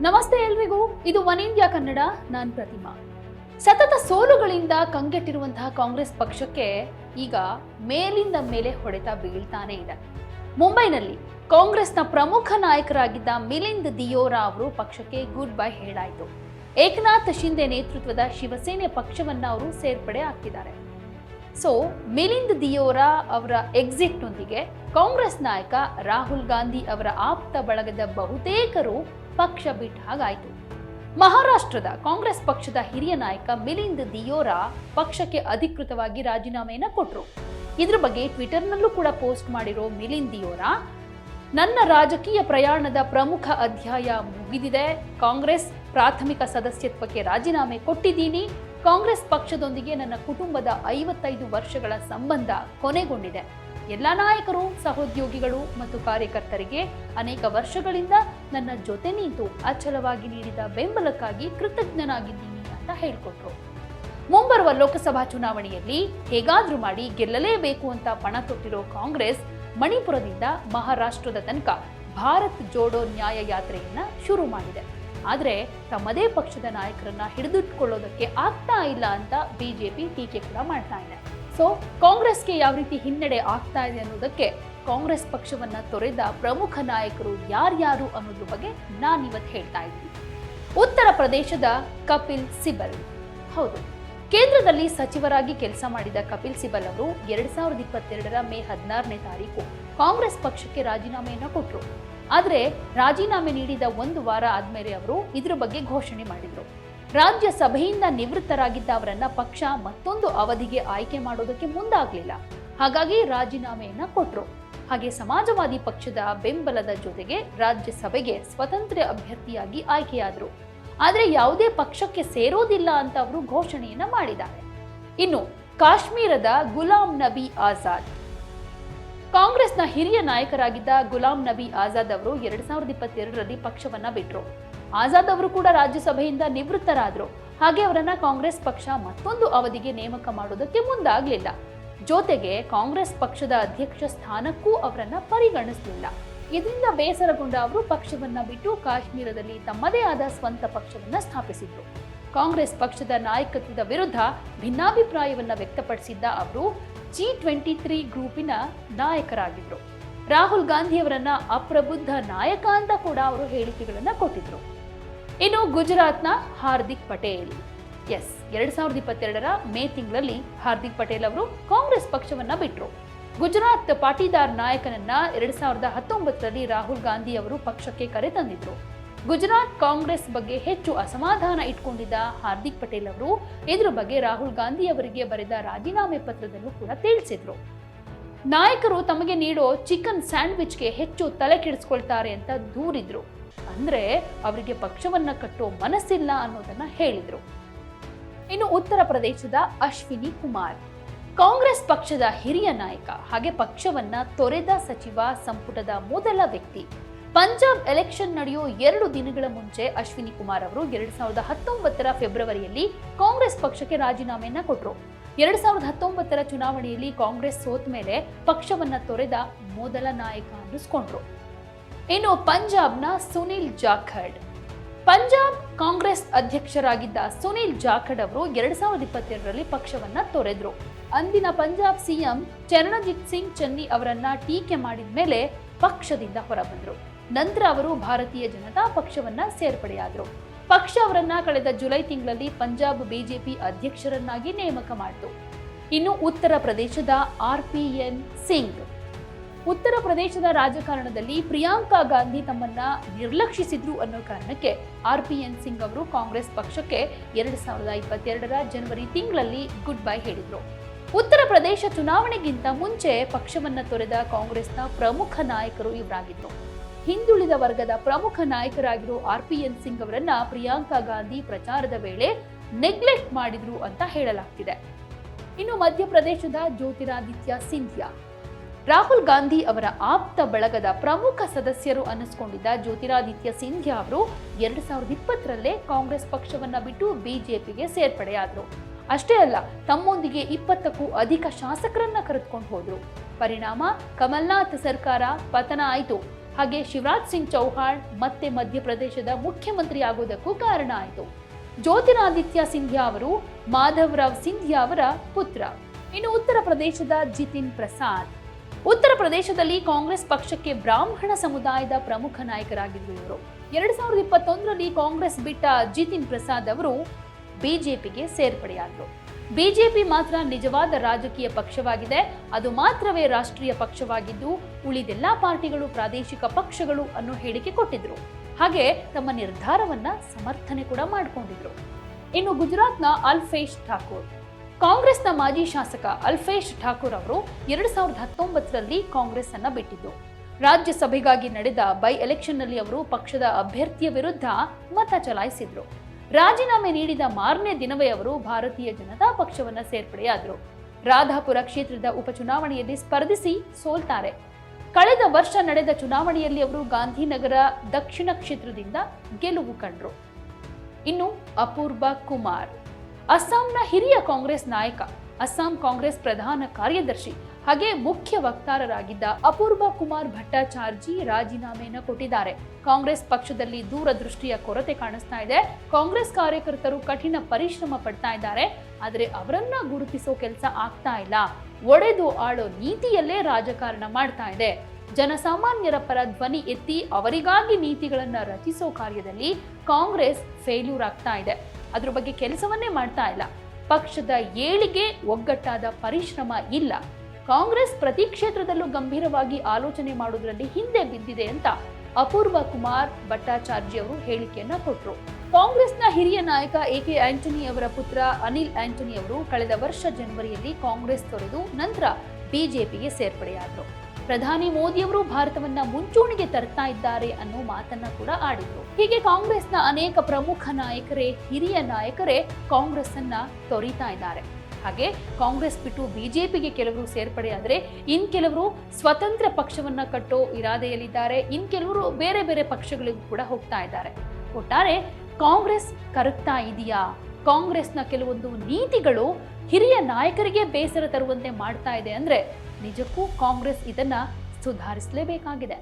ನಮಸ್ತೆ ಎಲ್ರಿಗೂ. ಇದು ಒನ್ ಇಂಡಿಯಾ ಕನ್ನಡ, ನಾನ್ ಪ್ರತಿಮಾ. ಸತತ ಸೋಲುಗಳಿಂದ ಕಂಗೆಟ್ಟಿರುವಂತಹ ಕಾಂಗ್ರೆಸ್ ಪಕ್ಷಕ್ಕೆ ಈಗ ಮೇಲಿಂದ ಮೇಲೆ ಹೊಡೆತ ಬೀಳ್ತಾನೆ ಇದೆ. ಮುಂಬೈನಲ್ಲಿ ಕಾಂಗ್ರೆಸ್ನ ಪ್ರಮುಖ ನಾಯಕರಾಗಿದ್ದ ಮಿಲಿಂದ್ ದಿಯೋರಾ ಅವರು ಪಕ್ಷಕ್ಕೆ ಗುಡ್ ಬೈ ಹೇಳಾಯಿತು. ಏಕನಾಥ್ ಶಿಂದೆ ನೇತೃತ್ವದ ಶಿವಸೇನೆ ಪಕ್ಷವನ್ನ ಅವರು ಸೇರ್ಪಡೆ ಆಗ್ತಿದ್ದಾರೆ ಸೊ ಮಿಲಿಂದ್ ದಿಯೋರಾ ಅವರ ಎಕ್ಸಿಟ್ನೊಂದಿಗೆ ಕಾಂಗ್ರೆಸ್ ನಾಯಕ ರಾಹುಲ್ ಗಾಂಧಿ ಅವರ ಆಪ್ತ ಬಳಗದ ಬಹುತೇಕರು ಪಕ್ಷ ಬಿಟ್ಟ ಹಾಗಾಯಿತು ಮಹಾರಾಷ್ಟ್ರದ ಕಾಂಗ್ರೆಸ್ ಪಕ್ಷದ ಹಿರಿಯ ನಾಯಕ ಮಿಲಿಂದ್ ದಿಯೋರಾ ಪಕ್ಷಕ್ಕೆ ಅಧಿಕೃತವಾಗಿ ರಾಜೀನಾಮೆಯನ್ನ ಕೊಟ್ಟರು ಇದ್ರ ಬಗ್ಗೆ ಟ್ವಿಟರ್ನಲ್ಲೂ ಕೂಡ ಪೋಸ್ಟ್ ಮಾಡಿರೋ ಮಿಲಿಂದ್ ದಿಯೋರಾ ನನ್ನ ರಾಜಕೀಯ ಪ್ರಯಾಣದ ಪ್ರಮುಖ ಅಧ್ಯಾಯ ಮುಗಿದಿದೆ ಕಾಂಗ್ರೆಸ್ ಪ್ರಾಥಮಿಕ ಸದಸ್ಯತ್ವಕ್ಕೆ ರಾಜೀನಾಮೆ ಕೊಟ್ಟಿದ್ದೀನಿ ಕಾಂಗ್ರೆಸ್ ಪಕ್ಷದೊಂದಿಗೆ ನನ್ನ ಕುಟುಂಬದ ಐವತ್ತೈದು ವರ್ಷಗಳ ಸಂಬಂಧ ಕೊನೆಗೊಂಡಿದೆ. ಎಲ್ಲ ನಾಯಕರು, ಸಹೋದ್ಯೋಗಿಗಳು ಮತ್ತು ಕಾರ್ಯಕರ್ತರಿಗೆ ಅನೇಕ ವರ್ಷಗಳಿಂದ ನನ್ನ ಜೊತೆ ನಿಂತು ಅಚಲವಾಗಿ ನೀಡಿದ ಬೆಂಬಲಕ್ಕಾಗಿ ಕೃತಜ್ಞನಾಗಿದ್ದೀನಿ ಅಂತ ಹೇಳಿಕೊಟ್ರು. ಮುಂಬರುವ ಲೋಕಸಭಾ ಚುನಾವಣೆಯಲ್ಲಿ ಹೇಗಾದ್ರೂ ಮಾಡಿ ಗೆಲ್ಲಲೇಬೇಕು ಅಂತ ಪಣ ತೊಟ್ಟಿರೋ ಕಾಂಗ್ರೆಸ್ ಮಣಿಪುರದಿಂದ ಮಹಾರಾಷ್ಟ್ರದ ತನಕ ಭಾರತ್ ಜೋಡೋ ನ್ಯಾಯ ಯಾತ್ರೆಯನ್ನ ಶುರು ಮಾಡಿದೆ. ಆದರೆ ತಮ್ಮದೇ ಪಕ್ಷದ ನಾಯಕರನ್ನ ಹಿಡಿದಿಟ್ಕೊಳ್ಳೋದಕ್ಕೆ ಆಗ್ತಾ ಇಲ್ಲ ಅಂತ ಬಿಜೆಪಿ ಟೀಕೆ ಕೂಡ ಮಾಡ್ತಾ ಇದೆ. ಸೊ ಕಾಂಗ್ರೆಸ್ಗೆ ಯಾವ ರೀತಿ ಹಿನ್ನಡೆ ಆಗ್ತಾ ಇದೆ ಅನ್ನೋದಕ್ಕೆ ಕಾಂಗ್ರೆಸ್ ಪಕ್ಷವನ್ನ ತೊರೆದ ಪ್ರಮುಖ ನಾಯಕರು ಯಾರ್ಯಾರು ಅನ್ನೋದ್ರ ಬಗ್ಗೆ ನಾನಿವತ್ತು ಹೇಳ್ತಾ ಇದ್ದೀನಿ. ಉತ್ತರ ಪ್ರದೇಶದ ಕಪಿಲ್ ಸಿಬಲ್. ಹೌದು, ಕೇಂದ್ರದಲ್ಲಿ ಸಚಿವರಾಗಿ ಕೆಲಸ ಮಾಡಿದ ಕಪಿಲ್ ಸಿಬಲ್ ಅವರು ಎರಡ್ ಸಾವಿರದ ಇಪ್ಪತ್ತೆರಡರ ಮೇ ಹದಿನಾರನೇ ತಾರೀಕು ಕಾಂಗ್ರೆಸ್ ಪಕ್ಷಕ್ಕೆ ರಾಜೀನಾಮೆಯನ್ನು ಕೊಟ್ಟರು ಆದರೆ ರಾಜೀನಾಮೆ ನೀಡಿದ ಒಂದು ವಾರ ಆದ್ಮೇಲೆ ಅವರು ಇದ್ರ ಬಗ್ಗೆ ಘೋಷಣೆ ಮಾಡಿದ್ರು. ರಾಜ್ಯ ಸಭೆಯಿಂದ ನಿವೃತ್ತರಾಗಿದ್ದ ಅವರನ್ನ ಪಕ್ಷ ಮತ್ತೊಂದು ಅವಧಿಗೆ ಆಯ್ಕೆ ಮಾಡೋದಕ್ಕೆ ಮುಂದಾಗಲಿಲ್ಲ. ಹಾಗಾಗಿ ರಾಜೀನಾಮೆಯನ್ನ ಕೊಟ್ಟರು ಹಾಗೆ ಸಮಾಜವಾದಿ ಪಕ್ಷದ ಬೆಂಬಲದ ಜೊತೆಗೆ ರಾಜ್ಯಸಭೆಗೆ ಸ್ವತಂತ್ರ ಅಭ್ಯರ್ಥಿಯಾಗಿ ಆಯ್ಕೆಯಾದ್ರು. ಆದರೆ ಯಾವುದೇ ಪಕ್ಷಕ್ಕೆ ಸೇರೋದಿಲ್ಲ ಅಂತ ಅವರು ಘೋಷಣೆಯನ್ನ ಮಾಡಿದ್ದಾರೆ. ಇನ್ನು ಕಾಶ್ಮೀರದ ಗುಲಾಂ ನಬಿ ಆಜಾದ್ ಕಾಂಗ್ರೆಸ್ನ ಹಿರಿಯ ನಾಯಕರಾಗಿದ್ದ ಗುಲಾಂ ನಬಿ ಆಜಾದ್ ಅವರು ಎರಡ್ ಸಾವಿರದ ಇಪ್ಪತ್ತೆರಡರಲ್ಲಿ ಪಕ್ಷವನ್ನ ಬಿಟ್ರು. ಆಜಾದ್ ಅವರು ಕೂಡ ರಾಜ್ಯಸಭೆಯಿಂದ ನಿವೃತ್ತರಾದ್ರು. ಹಾಗೆ ಅವರನ್ನ ಕಾಂಗ್ರೆಸ್ ಪಕ್ಷ ಮತ್ತೊಂದು ಅವಧಿಗೆ ನೇಮಕ ಮಾಡೋದಕ್ಕೆ ಮುಂದಾಗ್ಲಿಲ್ಲ. ಜೊತೆಗೆ ಕಾಂಗ್ರೆಸ್ ಪಕ್ಷದ ಅಧ್ಯಕ್ಷ ಸ್ಥಾನಕ್ಕೂ ಅವರನ್ನ ಪರಿಗಣಿಸಲಿಲ್ಲ. ಇದರಿಂದ ಬೇಸರಗೊಂಡ ಅವರು ಪಕ್ಷವನ್ನ ಬಿಟ್ಟು ಕಾಶ್ಮೀರದಲ್ಲಿ ತಮ್ಮದೇ ಆದ ಸ್ವಂತ ಪಕ್ಷವನ್ನ ಸ್ಥಾಪಿಸಿದ್ರು. ಕಾಂಗ್ರೆಸ್ ಪಕ್ಷದ ನಾಯಕತ್ವದ ವಿರುದ್ಧ ಭಿನ್ನಾಭಿಪ್ರಾಯವನ್ನ ವ್ಯಕ್ತಪಡಿಸಿದ್ದ ಅವರು ಜಿ ಟ್ವೆಂಟಿ ತ್ರೀ ಗ್ರೂಪಿನ ನಾಯಕರಾಗಿದ್ರು. ರಾಹುಲ್ ಗಾಂಧಿ ಅವರನ್ನ ಅಪ್ರಬುದ್ಧ ನಾಯಕ ಅಂತ ಕೂಡ ಅವರು ಹೇಳಿಕೆಗಳನ್ನ ಕೊಟ್ಟಿದ್ರು. ಇನ್ನು ಗುಜರಾತ್ನ ಹಾರ್ದಿಕ್ ಪಟೇಲ್. ಎಸ್, ಎರಡ್ ಸಾವಿರದ ಇಪ್ಪತ್ತೆರಡರ ಮೇ ತಿಂಗಳಲ್ಲಿ ಹಾರ್ದಿಕ್ ಪಟೇಲ್ ಅವರು ಕಾಂಗ್ರೆಸ್ ಪಕ್ಷವನ್ನ ಬಿಟ್ರು. ಗುಜರಾತ್ ಪಾಟೀದಾರ್ ನಾಯಕನನ್ನ ಎರಡ್ ಸಾವಿರದ ಹತ್ತೊಂಬತ್ತರಲ್ಲಿ ರಾಹುಲ್ ಗಾಂಧಿ ಅವರು ಪಕ್ಷಕ್ಕೆ ಕರೆತಂದಿದ್ರು. ಗುಜರಾತ್ ಕಾಂಗ್ರೆಸ್ ಬಗ್ಗೆ ಹೆಚ್ಚು ಅಸಮಾಧಾನ ಇಟ್ಕೊಂಡಿದ್ದ ಹಾರ್ದಿಕ್ ಪಟೇಲ್ ಅವರು, ಇದ್ರ ಬಗ್ಗೆ ರಾಹುಲ್ ಗಾಂಧಿ ಅವರಿಗೆ ಬರೆದ ರಾಜೀನಾಮೆ ಪತ್ರದಲ್ಲೂ ಕೂಡ ತಿಳಿಸಿದ್ರು. ನಾಯಕರು ತಮಗೆ ನೀಡೋ ಚಿಕನ್ ಸ್ಯಾಂಡ್ವಿಚ್ಗೆ ಹೆಚ್ಚು ತಲೆ ಕೆಡಿಸ್ಕೊಳ್ತಾರೆ ಅಂತ ದೂರಿದ್ರು. ಅಂದ್ರೆ ಅವರಿಗೆ ಪಕ್ಷವನ್ನ ಕಟ್ಟೋ ಮನಸ್ಸಿಲ್ಲ ಅನ್ನೋದನ್ನ ಹೇಳಿದ್ರು. ಇನ್ನು ಉತ್ತರ ಪ್ರದೇಶದ ಅಶ್ವಿನಿ ಕುಮಾರ್, ಕಾಂಗ್ರೆಸ್ ಪಕ್ಷದ ಹಿರಿಯ ನಾಯಕ, ಹಾಗೆ ಪಕ್ಷವನ್ನ ತೊರೆದ ಸಚಿವ ಸಂಪುಟದ ಮೊದಲ ವ್ಯಕ್ತಿ. ಪಂಜಾಬ್ ಎಲೆಕ್ಷನ್ ನಡೆಯೋ ಎರಡು ದಿನಗಳ ಮುಂಚೆ ಅಶ್ವಿನಿ ಕುಮಾರ್ ಅವರು ಎರಡ್ ಸಾವಿರದ ಹತ್ತೊಂಬತ್ತರ ಫೆಬ್ರವರಿಯಲ್ಲಿ ಕಾಂಗ್ರೆಸ್ ಪಕ್ಷಕ್ಕೆ ರಾಜೀನಾಮೆಯನ್ನ ಕೊಟ್ಟರು ಎರಡ್ ಸಾವಿರದ ಹತ್ತೊಂಬತ್ತರ ಚುನಾವಣೆಯಲ್ಲಿ ಕಾಂಗ್ರೆಸ್ ಸೋತ ಮೇಲೆ ಪಕ್ಷವನ್ನ ತೊರೆದ ಮೊದಲ ನಾಯಕ ಅನ್ನಿಸ್ಕೊಂಡ್ರು. ಇನ್ನು ಪಂಜಾಬ್ನ ಸುನಿಲ್ ಜಾಖಡ್. ಪಂಜಾಬ್ ಕಾಂಗ್ರೆಸ್ ಅಧ್ಯಕ್ಷರಾಗಿದ್ದ ಸುನಿಲ್ ಜಾಖಡ್ ಅವರು ಎರಡ್ ಸಾವಿರದ ಇಪ್ಪತ್ತೆರಡರಲ್ಲಿ ಪಕ್ಷವನ್ನ ತೊರೆದ್ರು. ಅಂದಿನ ಪಂಜಾಬ್ ಸಿಎಂ ಚರಣಜಿತ್ ಸಿಂಗ್ ಚನ್ನಿ ಅವರನ್ನ ಟೀಕೆ ಮಾಡಿದ ಮೇಲೆ ಪಕ್ಷದಿಂದ ಹೊರಬಂದ್ರು. ನಂತರ ಅವರು ಭಾರತೀಯ ಜನತಾ ಪಕ್ಷವನ್ನ ಸೇರ್ಪಡೆಯಾದರು. ಪಕ್ಷ ಅವರನ್ನ ಕಳೆದ ಜುಲೈ ತಿಂಗಳಲ್ಲಿ ಪಂಜಾಬ್ ಬಿಜೆಪಿ ಅಧ್ಯಕ್ಷರನ್ನಾಗಿ ನೇಮಕ ಮಾಡಿತು. ಇನ್ನು ಉತ್ತರ ಪ್ರದೇಶದ ಆರ್ ಪಿ ಎನ್ ಸಿಂಗ್. ಉತ್ತರ ಪ್ರದೇಶದ ರಾಜಕಾರಣದಲ್ಲಿ ಪ್ರಿಯಾಂಕಾ ಗಾಂಧಿ ತಮ್ಮನ್ನ ನಿರ್ಲಕ್ಷಿಸಿದ್ರು ಅನ್ನೋ ಕಾರಣಕ್ಕೆ ಆರ್ ಪಿ ಎನ್ ಸಿಂಗ್ ಅವರು ಕಾಂಗ್ರೆಸ್ ಪಕ್ಷಕ್ಕೆ ಎರಡು ಸಾವಿರದ ಇಪ್ಪತ್ತೆರಡರ ಜನವರಿ ತಿಂಗಳಲ್ಲಿ ಗುಡ್ ಬೈ ಹೇಳಿದ್ರು. ಉತ್ತರ ಪ್ರದೇಶ ಚುನಾವಣೆಗಿಂತ ಮುಂಚೆ ಪಕ್ಷವನ್ನ ತೊರೆದ ಕಾಂಗ್ರೆಸ್ನ ಪ್ರಮುಖ ನಾಯಕರು ಇವರಾಗಿದ್ರು. ಹಿಂದುಳಿದ ವರ್ಗದ ಪ್ರಮುಖ ನಾಯಕರಾಗಿರೋ ಆರ್ ಪಿ ಎನ್ ಸಿಂಗ್ ಅವರನ್ನ ಪ್ರಿಯಾಂಕಾ ಗಾಂಧಿ ಪ್ರಚಾರದ ವೇಳೆ ನೆಗ್ಲೆಕ್ಟ್ ಮಾಡಿದ್ರು ಅಂತ ಹೇಳಲಾಗ್ತಿದೆ. ಇನ್ನು ಮಧ್ಯಪ್ರದೇಶದ ಜ್ಯೋತಿರಾದಿತ್ಯ ಸಿಂಧಿಯಾ. ರಾಹುಲ್ ಗಾಂಧಿ ಅವರ ಆಪ್ತ ಬಳಗದ ಪ್ರಮುಖ ಸದಸ್ಯರು ಅನ್ನಿಸ್ಕೊಂಡಿದ್ದ ಜ್ಯೋತಿರಾದಿತ್ಯ ಸಿಂಧ್ಯಾ ಅವರು ಎರಡ್ ಸಾವಿರದ ಇಪ್ಪತ್ತರಲ್ಲೇ ಕಾಂಗ್ರೆಸ್ ಪಕ್ಷವನ್ನ ಬಿಟ್ಟು ಬಿಜೆಪಿಗೆ ಸೇರ್ಪಡೆಯಾದರು. ಅಷ್ಟೇ ಅಲ್ಲ, ತಮ್ಮೊಂದಿಗೆ ಇಪ್ಪತ್ತಕ್ಕೂ ಅಧಿಕ ಶಾಸಕರನ್ನ ಕರೆದುಕೊಂಡು ಹೋದ್ರು. ಪರಿಣಾಮ, ಕಮಲ್ನಾಥ್ ಸರ್ಕಾರ ಪತನ ಆಯಿತು. ಹಾಗೆ ಶಿವರಾಜ್ ಸಿಂಗ್ ಚೌಹಾಣ್ ಮತ್ತೆ ಮಧ್ಯಪ್ರದೇಶದ ಮುಖ್ಯಮಂತ್ರಿ ಆಗೋದಕ್ಕೂ ಕಾರಣ ಆಯಿತು. ಜ್ಯೋತಿರಾದಿತ್ಯ ಸಿಂಧ್ಯಾ ಅವರು, ಮಾಧವರಾವ್ ಸಿಂಧ್ಯಾ ಅವರ ಪುತ್ರ. ಇನ್ನು ಉತ್ತರ ಪ್ರದೇಶದ ಜಿತಿನ್ ಪ್ರಸಾದ್. ಉತ್ತರ ಪ್ರದೇಶದಲ್ಲಿ ಕಾಂಗ್ರೆಸ್ ಪಕ್ಷಕ್ಕೆ ಬ್ರಾಹ್ಮಣ ಸಮುದಾಯದ ಪ್ರಮುಖ ನಾಯಕರಾಗಿದ್ದರು ಇವರು. ಎರಡ್ ಸಾವಿರದ ಇಪ್ಪತ್ತೊಂದರಲ್ಲಿ ಕಾಂಗ್ರೆಸ್ ಬಿಟ್ಟ ಜಿತಿನ್ ಪ್ರಸಾದ್ ಅವರು ಬಿಜೆಪಿಗೆ ಸೇರ್ಪಡೆಯಾದರು. ಬಿಜೆಪಿ ಮಾತ್ರ ನಿಜವಾದ ರಾಜಕೀಯ ಪಕ್ಷವಾಗಿದೆ. ಅದು ಮಾತ್ರವೇ ರಾಷ್ಟ್ರೀಯ ಪಕ್ಷವಾಗಿದ್ದು, ಉಳಿದೆಲ್ಲಾ ಪಾರ್ಟಿಗಳು ಪ್ರಾದೇಶಿಕ ಪಕ್ಷಗಳು ಅನ್ನೋ ಹೇಳಿಕೆ ಕೊಟ್ಟಿದ್ರು. ಹಾಗೆ ತಮ್ಮ ನಿರ್ಧಾರವನ್ನ ಸಮರ್ಥನೆ ಕೂಡ ಮಾಡಿಕೊಂಡಿದ್ರು. ಇನ್ನು ಗುಜರಾತ್ನ ಅಲ್ಫೇಶ್ ಠಾಕೂರ್. ಕಾಂಗ್ರೆಸ್ನ ಮಾಜಿ ಶಾಸಕ ಅಲ್ಫೇಶ್ ಠಾಕೂರ್ ಅವರು ಎರಡು ಸಾವಿರದ ಹತ್ತೊಂಬತ್ತರಲ್ಲಿ ಕಾಂಗ್ರೆಸ್ ಅನ್ನ ಬಿಟ್ಟಿದ್ದು. ರಾಜ್ಯಸಭೆಗಾಗಿ ನಡೆದ ಬೈ ಎಲೆಕ್ಷನ್ನಲ್ಲಿ ಅವರು ಪಕ್ಷದ ಅಭ್ಯರ್ಥಿಯ ವಿರುದ್ಧ ಮತ ಚಲಾಯಿಸಿದ್ರು. ರಾಜೀನಾಮೆ ನೀಡಿದ ಮಾರನೇ ದಿನವೇ ಅವರು ಭಾರತೀಯ ಜನತಾ ಪಕ್ಷವನ್ನ ಸೇರ್ಪಡೆಯಾದರು. ರಾಧಾಪುರ ಕ್ಷೇತ್ರದ ಉಪಚುನಾವಣೆಯಲ್ಲಿ ಸ್ಪರ್ಧಿಸಿ ಸೋಲ್ತಾರೆ. ಕಳೆದ ವರ್ಷ ನಡೆದ ಚುನಾವಣೆಯಲ್ಲಿ ಅವರು ಗಾಂಧಿನಗರ ದಕ್ಷಿಣ ಕ್ಷೇತ್ರದಿಂದ ಗೆಲುವು ಕಂಡ್ರು. ಇನ್ನು ಅಪೂರ್ವ ಕುಮಾರ್. ಅಸ್ಸಾಂನ ಹಿರಿಯ ಕಾಂಗ್ರೆಸ್ ನಾಯಕ, ಅಸ್ಸಾಂ ಕಾಂಗ್ರೆಸ್ ಪ್ರಧಾನ ಕಾರ್ಯದರ್ಶಿ ಹಾಗೆ ಮುಖ್ಯ ವಕ್ತಾರರಾಗಿದ್ದ ಅಪೂರ್ವ ಕುಮಾರ್ ಭಟ್ಟಾಚಾರ್ಜಿ ರಾಜೀನಾಮೆಯನ್ನು ಕೊಟ್ಟಿದ್ದಾರೆ. ಕಾಂಗ್ರೆಸ್ ಪಕ್ಷದಲ್ಲಿ ದೂರದೃಷ್ಟಿಯ ಕೊರತೆ ಕಾಣಿಸ್ತಾ ಇದೆ. ಕಾಂಗ್ರೆಸ್ ಕಾರ್ಯಕರ್ತರು ಕಠಿಣ ಪರಿಶ್ರಮ ಪಡ್ತಾ ಇದ್ದಾರೆ. ಆದರೆ ಅವರನ್ನ ಗುರುತಿಸೋ ಕೆಲಸ ಆಗ್ತಾ ಇಲ್ಲ. ಒಡೆದು ಆಳೋ ನೀತಿಯಲ್ಲೇ ರಾಜಕಾರಣ ಮಾಡ್ತಾ ಇದೆ. ಜನಸಾಮಾನ್ಯರ ಪರ ಧ್ವನಿ ಎತ್ತಿ ಅವರಿಗಾಗಿ ನೀತಿಗಳನ್ನ ರಚಿಸೋ ಕಾರ್ಯದಲ್ಲಿ ಕಾಂಗ್ರೆಸ್ ಫೇಲ್ಯೂರ್ ಆಗ್ತಾ ಇದೆ. ಅದ್ರ ಬಗ್ಗೆ ಕೆಲಸವನ್ನೇ ಮಾಡ್ತಾ ಇಲ್ಲ. ಪಕ್ಷದ ಏಳಿಗೆ ಒಗ್ಗಟ್ಟಾದ ಪರಿಶ್ರಮ ಇಲ್ಲ. ಕಾಂಗ್ರೆಸ್ ಪ್ರತಿ ಕ್ಷೇತ್ರದಲ್ಲೂ ಗಂಭೀರವಾಗಿ ಆಲೋಚನೆ ಮಾಡೋದ್ರಲ್ಲಿ ಹಿಂದೆ ಬಿದ್ದಿದೆ ಅಂತ ಅಪೂರ್ವ ಕುಮಾರ್ ಭಟ್ಟಾಚಾರ್ಜಿ ಅವರು ಹೇಳಿಕೆಯನ್ನ ಕೊಟ್ಟರು ಕಾಂಗ್ರೆಸ್ನ ಹಿರಿಯ ನಾಯಕ ಎ ಕೆ ಆಂಟನಿ ಅವರ ಪುತ್ರ ಅನಿಲ್ ಆಂಟನಿ ಅವರು ಕಳೆದ ವರ್ಷ ಜನವರಿಯಲ್ಲಿ ಕಾಂಗ್ರೆಸ್ ತೊರೆದು ನಂತರ ಬಿಜೆಪಿಗೆ ಸೇರ್ಪಡೆಯಾದರು. ಪ್ರಧಾನಿ ಮೋದಿಯವರು ಭಾರತವನ್ನ ಮುಂಚೂಣಿಗೆ ತರ್ತಾ ಇದ್ದಾರೆ ಅನ್ನೋ ಮಾತನ್ನ ಕೂಡ ಆಡಿದ್ರು. ಹೀಗೆ ಕಾಂಗ್ರೆಸ್ನ ಅನೇಕ ಪ್ರಮುಖ ನಾಯಕರೇ, ಹಿರಿಯ ನಾಯಕರೇ ಕಾಂಗ್ರೆಸ್ ಅನ್ನ ತೊರಿತಾ ಇದ್ದಾರೆ. ಹಾಗೆ ಕಾಂಗ್ರೆಸ್ ಬಿಟ್ಟು ಬಿಜೆಪಿಗೆ ಕೆಲವರು ಸೇರ್ಪಡೆಯಾದರೆ ಇನ್ ಕೆಲವರು ಸ್ವತಂತ್ರ ಪಕ್ಷವನ್ನ ಕಟ್ಟೋ ಇರಾದೆಯಲ್ಲಿದ್ದಾರೆ. ಇನ್ ಕೆಲವರು ಬೇರೆ ಬೇರೆ ಪಕ್ಷಗಳಿಗೂ ಕೂಡ ಹೋಗ್ತಾ ಇದ್ದಾರೆ. ಒಟ್ಟಾರೆ ಕಾಂಗ್ರೆಸ್ ಕರಗ್ತಾ ಇದೆಯಾ? ಕಾಂಗ್ರೆಸ್ನ ಕೆಲವೊಂದು ನೀತಿಗಳು ಹಿರಿಯ ನಾಯಕರಿಗೆ ಬೇಸರ ತರುವಂತೆ ಮಾಡ್ತಾ ಇದೆ ಅಂದ್ರೆ ನಿಜಕ್ಕೂ ಕಾಂಗ್ರೆಸ್ ಇದನ್ನ ಸುಧಾರಿಸಲೇಬೇಕಾಗಿದೆ.